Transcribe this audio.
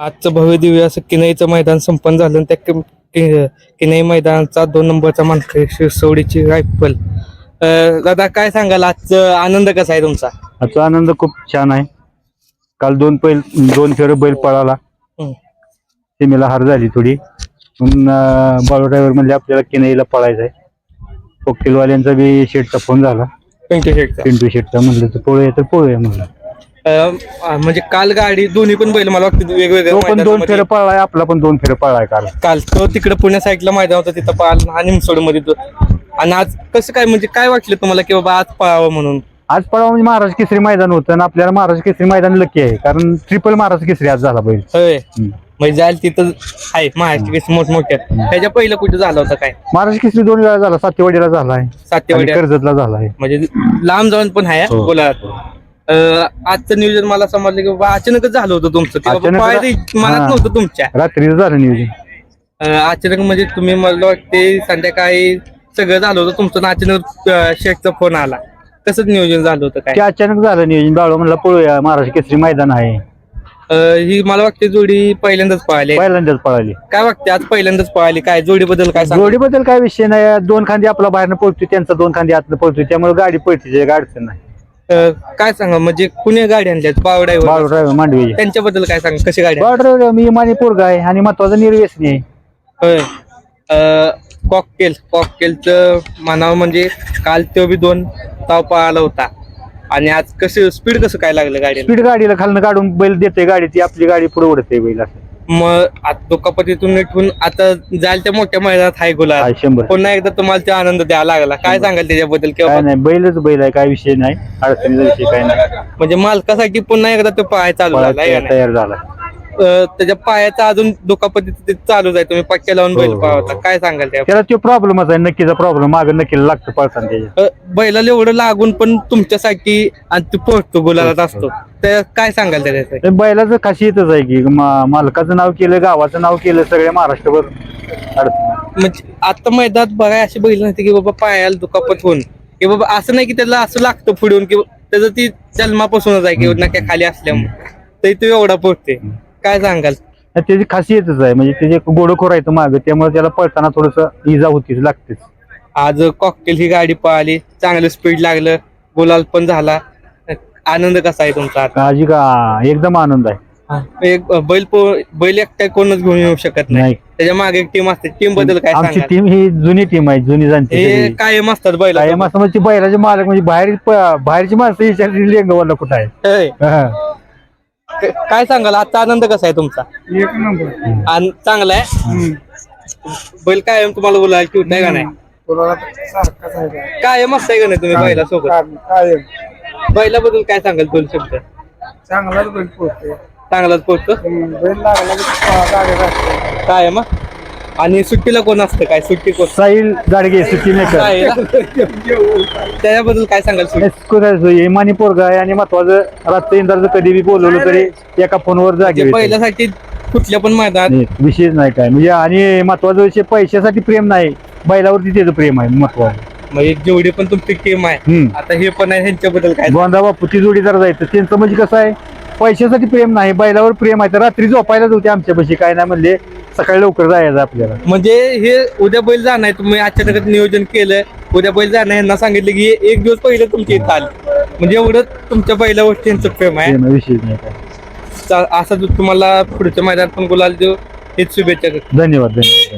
आजचं भव्य दिव्य असं किनईचं मैदान संपन्न झालं आणि त्या कि- कि- किनई मैदानाचा दोन नंबरचा मानकरी शिरसवडीची रायफल. दादा काय सांगाल? आजचं आनंद कसा आहे तुमचा? आजचा आनंद खूप छान आहे. काल दोन बैल दोन फेर बैल पळाला. सीमेला हार झाली थोडी. म्हणून बाळू ड्रायव्हर म्हणजे आपल्याला किनईला पळायचं आहे. कोकटेलवाल्यांचा बी शेटचा फोन झाला. पिंटू शेटचा पिंटू शेटचा म्हणलं तर पळूया तर पळूया म्हणलं. म्हणजे काल गाडी दोन्ही पण बैल मला वाटतं तो पण दोन फेर पळालाय आपला पण दोन फेर पळाय काल. काल तो तिकडे पुण्या साईडला मैदान होतं तिथं पाहिलं आणि निमसोडमध्ये तो. आणि आज कसं काय म्हणजे काय वाटलं तुम्हाला की बाबा आज पळावं म्हणून? आज पळावं म्हणजे महाराज केसरी मैदान होतं आणि आपल्याला महाराज केसरी मैदान लकी आहे कारण ट्रिपल महाराज केसरी आज झाला बैल. होय. हम्म. म्हणजे जायला तिथं आहे महाराष्ट्र केसरी मोठमोठ्या त्याच्या पहिलं कुठं झालं होतं काय? महाराज केसरी दोन वेळा झाला सातेवाडीला झाला आहे आणि सातेवाडी कर्जतला झाला आहे म्हणजे लांब जाऊन पण आहे हो. बोला. आजचं नियोजन मला समजलं की बाबा अचानकच झालं होतं तुमचं. की बाबा अचानक पाहायचं मनात हा. नव्हतं तुमच्या. रात्रीचं झालं नियोजन. अं, अचानक म्हणजे तुम्ही मला वाटते संध्याकाळी सगळं झालं होतं तुमचं आणि अचानक अं, शेखचा फोन आला. कसं नियोजन झालं होतं काय? ते अचानक झालं नियोजन. बाळू म्हणला पळूया महाराष्ट्र केसरी मैदान आहे. अं, ही मला वाटते जोडी पहिल्यांदाच पळाली पहिल्यांदाच पळाली. काय वाटते आज पहिल्यांदाच पळाली? काय जोडीबद्दल काय सांग? जोडीबद्दल काय विषय नाही. दोन खांदी आपला बाहेरनं पळतोय त्यांचा दोन खांदी आतनं पळतोय. त्यामुळे गाडी पळते काय अडचण नाही. काय सांगा म्हणजे कुणी गाडी आणल्या पाव बाळू ड्रायव्हर ड्रायव्हर मांडवी. त्यांच्याबद्दल काय सांगा कशी गाडी बाळू ड्रायव्हर मी माझे पोरगा आहे आणि महत्त्वाचा निर्व्यसनी आहे. होय. कॉकटेल कॉकटेलचं म्हणावं म्हणजे काल तो बी दोन ताव पळाला होता. आणि आज कसं स्पीड कसं काय लागलं गाडीला? स्पीड गाडीला खालनं काढून बैल देते गाडी ती आपली गाडी पुढे उडते बैल असं. मग आता दुखापतीतून आता जायला त्या मोठ्या मैदानात हाय हा, गुलाल शंभर. पुन्हा एकदा तुम्हाला ते आनंद द्यावा लागला. काय सांगाल त्याच्याबद्दल काय किंवा नाही बैलच बैल आहे काय विषय नाही. अडचणीचा विषय काय नाही. म्हणजे मालकासाठी पुन्हा एकदा तो पाय चालू झाला आहे का पळायला नाही? तयार झाला. अं, त्याच्या पायाचा अजून दुखापती तिथे चालूच आहे तुम्ही पक्क्या लावून बैल हो, हो, पाहता हो. काय सांगाल त्या त्याला तो प्रॉब्लेमच आहे नक्कीचा प्रॉब्लेम मागं नक्कीला लागतं पळताना त्याच्या अं, बैलाला एवढं लागून पण तुमच्यासाठी आणि तू पोहोचतो गुलालात असतो. तर काय सांगाल त्याच्यासाठी ते बैलाचं खासियतच आहे की मा- मालकाचं नाव केलं गावाचं नाव केलं सगळ्या महाराष्ट्रभर अडचण म्हणजे आता मैदानात बघाय अशी बैल नसते की बाबा पायाला दुखापत होऊन. की बाबा असं नाही की त्याला असं लागतं पुढून की त्याचं ती जन्मापासूनच आहे की नक्या खाली असल्यामुळे. तरी तो एवढा पोहोचते काय सांगाल? त्याची खासियतच आहे. म्हणजे त्याचे गोडखोर आहे मागं. त्यामुळे त्याला पळताना थोडस इजा होतीच लागतेच. आज कॉकटेल ही गाडी पळाली. चांगलं स्पीड लागलं. गुलाल पण झाला. आनंद कसा आहे तुमचा? आता काळजी का? एकदम आनंद आहे. एक बैल पो- बैल एकट्या कोणच घेऊन येऊ शकत नाही. नाही. त्याच्यामागे एक टीम असते. टीमबद्दल काय आमची टीम ही जुनी टीम आहे जुनी जाणती हे सगळी. कायम असतात बैल. कायम असं म्हणजे बैलाचे मालक म्हणजे बाहेर प- बाहेरची माणसं विचारली लेंगवाला कुठं आहे? हा. काय सांगाल? आजचा आनंद कसा आहे तुमचा? एक नंबर. आणि चांगला आहे? बैल कायम तुम्हाला बोलायला क्यूट आहे का नाही? तुला? कायम असताय का नाही तुम्ही बैला सोबत काय- कायम. बैलाबद्दल काय सांगाल दोन शब्द? चांगलाच बैल पोहतोय चांगलाच पोहोचतो बैल लागला की पहा, गाडी राहते. कायम हा? आणि सुट्टीला कोण असतं? काय सुट्टी कोण? साहिल गाडगे सुट्टी मेकर. काय आहे ना? त्याच्याबद्दल काय सांगाल सुट्टी? इमानी पोरगा आहे आणि महत्वाचं रात्र इंदाचं कधी बी बोलवलं तरी एका फोनवर जागे म्हणजे बैलासाठी कुठल्या पण मैदानात नाही, विषयच नाही काय. म्हणजे आणि महत्त्वाचा विषय पैशासाठी प्रेम नाही. बैलावरती त्याचं प्रेम आहे महत्वाचं. म्हणजे जेवढी पण तुमची टीम आहे हम्म. आता हे पण आहे ह्यांच्याबद्दल काय? गोंदा बापू ती जोडीदार जायचं. त्यांचं म्हणजे कसं आहे पैशासाठी प्रेम नाही बैलावर प्रेम आहे. तर रात्री झोपायलाच होते आमच्यापाशी काय नाही म्हणले. सकाळी लवकर जायचं आपल्याला. म्हणजे हे उद्या बैल जाणार आहे तुम्ही अचानक नियोजन केलं उद्या बैल जाणार आहे, यांना सांगितलं की एक दिवस पहिले तुमची इथं आली. म्हणजे एवढं तुमच्या बैलावर त्यांचं प्रेम आहे. प्रेम नाही काय. चा- असं तुम्हाला पुढच्या मैदानात पण गुलाल देऊ. हेच शुभेच्छा करतो. धन्यवाद धन्यवाद.